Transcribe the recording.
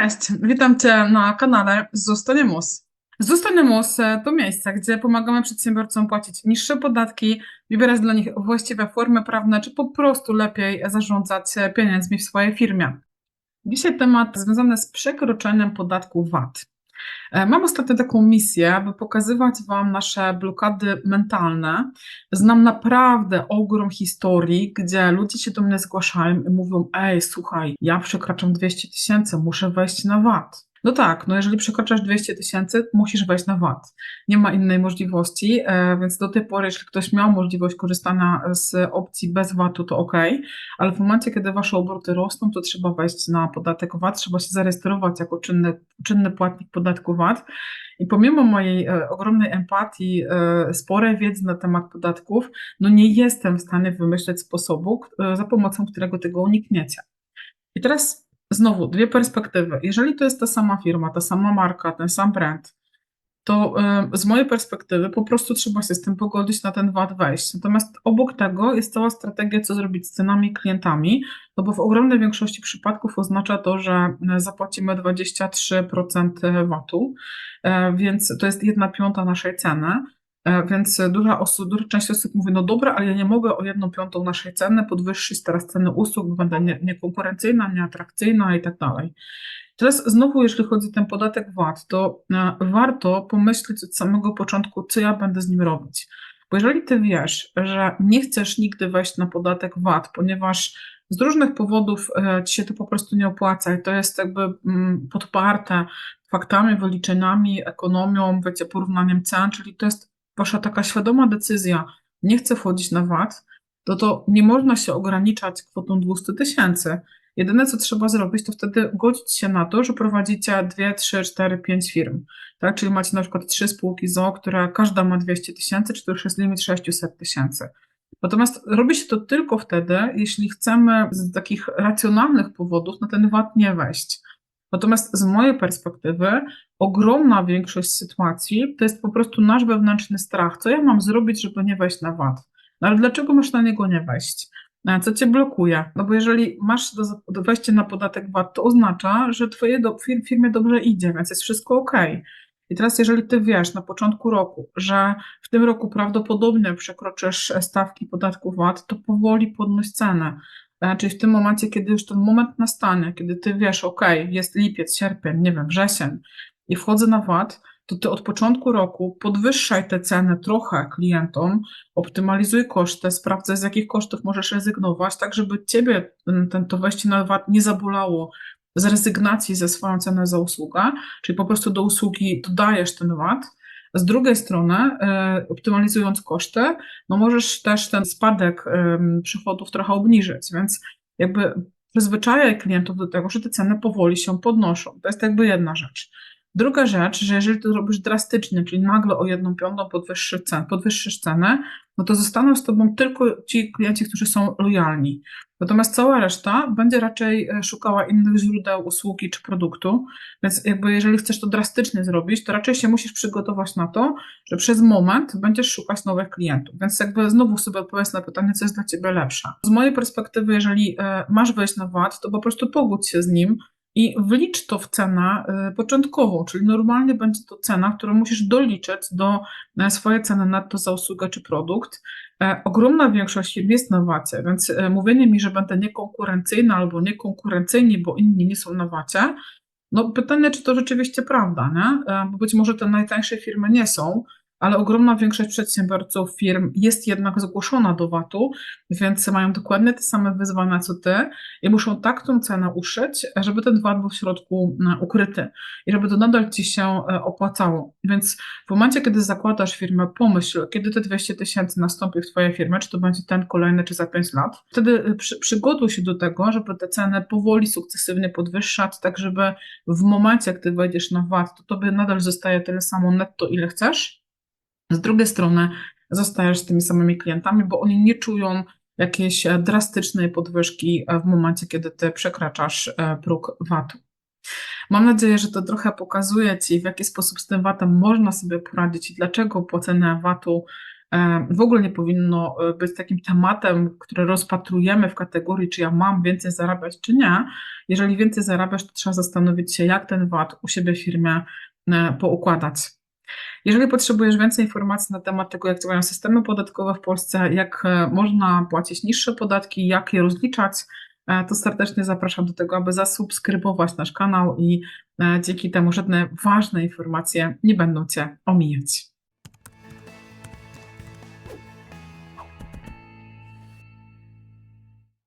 Cześć, witam Cię na kanale Zostaniemus. Zostaniemus to miejsce, gdzie pomagamy przedsiębiorcom płacić niższe podatki, wybierać dla nich właściwe formy prawne, czy po prostu lepiej zarządzać pieniędzmi w swojej firmie. Dzisiaj temat związany z przekroczeniem podatku VAT. E, Mam ostatnio taką misję, aby pokazywać Wam nasze blokady mentalne. Znam naprawdę ogrom historii, gdzie ludzie się do mnie zgłaszają i mówią: Ej, słuchaj, ja przekraczam 200 tysięcy, muszę wejść na VAT. No tak, no jeżeli przekraczasz 200 tysięcy, musisz wejść na VAT. Nie ma innej możliwości, e, więc do tej pory, jeśli ktoś miał możliwość korzystania z opcji bez VAT-u, to ok, ale w momencie, kiedy Wasze obroty rosną, to trzeba wejść na podatek VAT, trzeba się zarejestrować jako czynny, czynny płatnik podatku VAT. I pomimo mojej e, ogromnej empatii, e, sporej wiedzy na temat podatków, no nie jestem w stanie wymyśleć sposobu, za pomocą którego tego unikniecie. I teraz znowu dwie perspektywy. Jeżeli to jest ta sama firma, ta sama marka, ten sam brand, to y, z mojej perspektywy po prostu trzeba się z tym pogodzić, na ten VAT wejść. Natomiast obok tego jest cała strategia, co zrobić z cenami klientami, no bo w ogromnej większości przypadków oznacza to, że y, zapłacimy 23% VAT-u, e, więc to jest jedna piąta naszej ceny. E, Więc duża, osób, duża część osób mówi, no dobra, ale ja nie mogę o jedną piątą naszej ceny podwyższyć teraz ceny usług, bo będę nie- niekonkurencyjna, nieatrakcyjna i tak dalej. Teraz znowu, jeśli chodzi o ten podatek VAT, to e, warto pomyśleć od samego początku, co ja będę z nim robić. Bo jeżeli ty wiesz, że nie chcesz nigdy wejść na podatek VAT, ponieważ z różnych powodów e, ci się to po prostu nie opłaca i to jest jakby mm, podparte faktami, wyliczeniami, ekonomią, wiecie, porównaniem cen, czyli to jest wasza taka świadoma decyzja, nie chcę wchodzić na VAT, to to nie można się ograniczać kwotą 200 tysięcy. Jedyne, co trzeba zrobić, to wtedy godzić się na to, że prowadzicie 2, 3, 4, 5 firm. Tak? Czyli macie na przykład trzy spółki ZOO, które każda ma 200 tysięcy, czy to już jest limit 600 tysięcy. Natomiast robi się to tylko wtedy, jeśli chcemy z takich racjonalnych powodów na ten VAT nie wejść. Natomiast z mojej perspektywy ogromna większość sytuacji to jest po prostu nasz wewnętrzny strach. Co ja mam zrobić, żeby nie wejść na VAT? No ale dlaczego masz na niego nie wejść? A Co cię blokuje? No bo jeżeli masz do, do na podatek VAT, to oznacza, że twoje do, fir, firmie dobrze idzie, więc jest wszystko ok. I teraz, jeżeli ty wiesz na początku roku, że w tym roku prawdopodobnie przekroczysz stawki podatku VAT, to powoli podnoś cenę. Czyli w tym momencie, kiedy już ten moment nastanie, kiedy ty wiesz, ok, jest lipiec, sierpień, nie wiem, wrzesień i wchodzę na VAT, to ty od początku roku podwyższaj te ceny trochę klientom, optymalizuj koszty, sprawdzaj z jakich kosztów możesz rezygnować, tak żeby ciebie ten, to wejście na VAT nie zabolało z rezygnacji ze swoją cenę za usługę, czyli po prostu do usługi dodajesz ten VAT. Z drugiej strony, e, optymalizując koszty, no możesz też ten spadek przychodów trochę obniżyć, więc jakby przyzwyczajaj klientów do tego, że te ceny powoli się podnoszą. To jest jakby jedna rzecz. Druga rzecz, że jeżeli to robisz drastycznie, czyli nagle o jedną piątą podwyższysz, cen, podwyższysz cenę, no to zostaną z Tobą tylko ci klienci, którzy są lojalni. Natomiast cała reszta będzie raczej e, szukała innych źródeł usługi czy produktu, więc jakby jeżeli chcesz to drastycznie zrobić, to raczej się musisz przygotować na to, że przez moment będziesz szukać nowych klientów. Więc jakby znowu sobie odpowiedz na pytanie, co jest dla Ciebie lepsze. Z mojej perspektywy, jeżeli e, masz wejść na VAT, to po prostu pogódź się z nim, i wlicz to w cenę y, początkową, czyli normalnie będzie to cena, którą musisz doliczyć do e, swojej ceny netto za usługę czy produkt. E, Ogromna większość firm jest na wacie, więc e, mówienie mi, że będę niekonkurencyjna albo niekonkurencyjni, bo inni nie są na wacie, no pytanie, czy to rzeczywiście prawda, nie? Bo być może te najtańsze firmy nie są, ale ogromna większość przedsiębiorców, firm jest jednak zgłoszona do VAT-u, więc mają dokładnie te same wyzwania co ty i muszą tak tą cenę uszyć, żeby ten VAT był w środku e, ukryty i żeby to nadal ci się e, opłacało. Więc w momencie, kiedy zakładasz firmę, pomyśl, kiedy te 200 tysięcy nastąpi w twojej firmie, czy to będzie ten kolejny, czy za 5 lat. Wtedy e, przy, przygotuj się do tego, żeby te ceny powoli, sukcesywnie podwyższać, tak żeby w momencie, gdy wejdziesz na VAT, to tobie nadal zostaje tyle samo netto, ile chcesz. Z drugiej strony zostajesz z tymi samymi klientami, bo oni nie czują jakiejś e, drastycznej podwyżki e, w momencie, kiedy ty przekraczasz e, próg VAT-u. Mam nadzieję, że to trochę pokazuje Ci, w jaki sposób z tym VAT-em można sobie poradzić i dlaczego płacenie VAT-u w ogóle nie powinno być takim tematem, który rozpatrujemy w kategorii, czy ja mam więcej zarabiać, czy nie. Jeżeli więcej zarabiasz, to trzeba zastanowić się, jak ten VAT u siebie w firmie poukładać. Jeżeli potrzebujesz więcej informacji na temat tego, jak działają systemy podatkowe w Polsce, jak e, można płacić niższe podatki, jak je rozliczać, e, to serdecznie zapraszam do tego, aby zasubskrybować nasz kanał i e, dzięki temu żadne ważne informacje nie będą Cię omijać.